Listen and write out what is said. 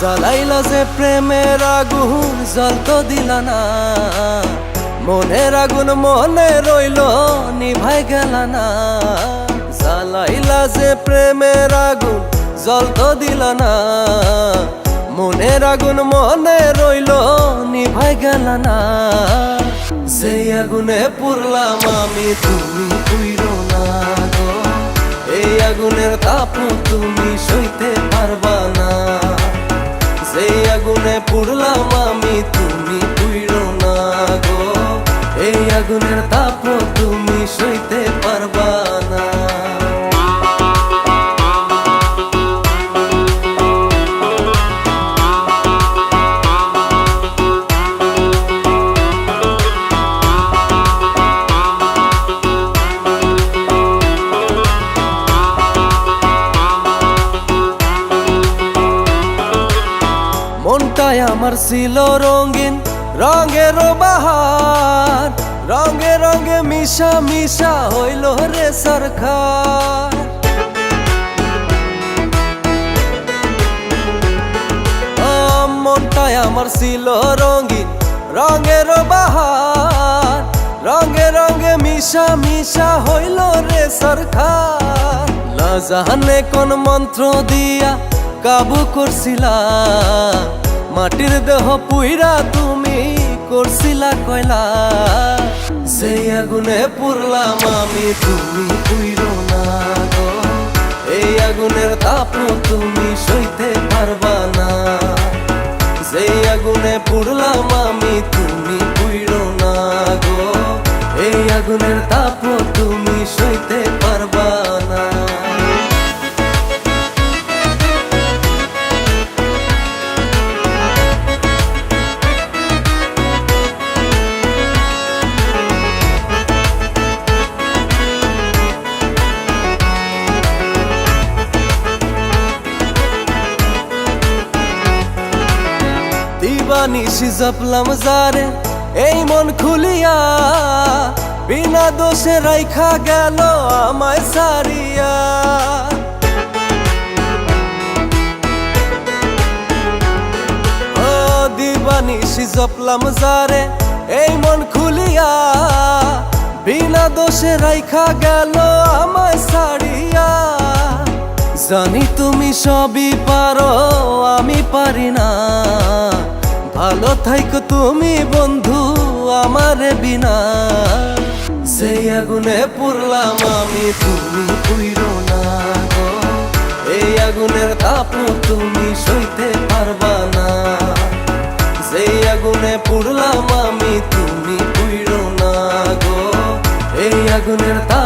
জ্বালাইলা যে প্রেমের আগুন জল তো দিলা না। মনের আগুন মনে রইল, নিভাই গেল না। জ্বালাইলা যে প্রেমের আগুন, জল তো দিল না। মনের আগুন মনে রইল, নিভাই গেল না। সেই আগুনে পুরলাম আমি, তুমি পুইরো না গো। এই আগুনের তাপ তুমি সইতে পারবা না। সেই আগুনে পুড়লাম আমি, তুমি আমার ছিল রঙিন রঙের বাহার রঙে রঙে মিশা মিশা হইল রে সরকার। আ, মনটাই আমার ছিল রঙিন রঙের বাহার রঙে রঙে মিশা মিশা হইল রে সরকার। না কোন মন্ত্র দিয়া কাবু করছিলা মাটির দেহ পুইরা তুমি করছিলা কয়লা। সেই আগুনে পুরলাম আমি, তুমি পুইরো না গো। এই আগুনের তাপ তুমি সইতে পারবা না। সেই আগুনে পুড়লাম আমি, তুমি পুইরো না গো। এই আগুনের তাপ দিবানিশি জপলাম যারে এই মন খুলিয়া বিনা দোষে রাইখা গেল আমায় সারিয়া। ও দিবানিশি জপলাম যারে এই মন খুলিয়া বিনা দোষে রাইখা গেল আমায় সারিয়া। জানি তুমি সবই পারো, আমি পারি না। ভালো থাইকো তুমি বন্ধু আমার বিনা। সেই আগুনে পুরলাম আমি, তুমি পুইরো না গো। এই আগুনের তাপ তুমি সইতে পারবা না। সেই আগুনে পুরলাম আমি, তুমি পুইরো না গো। এই আগুনের তাপ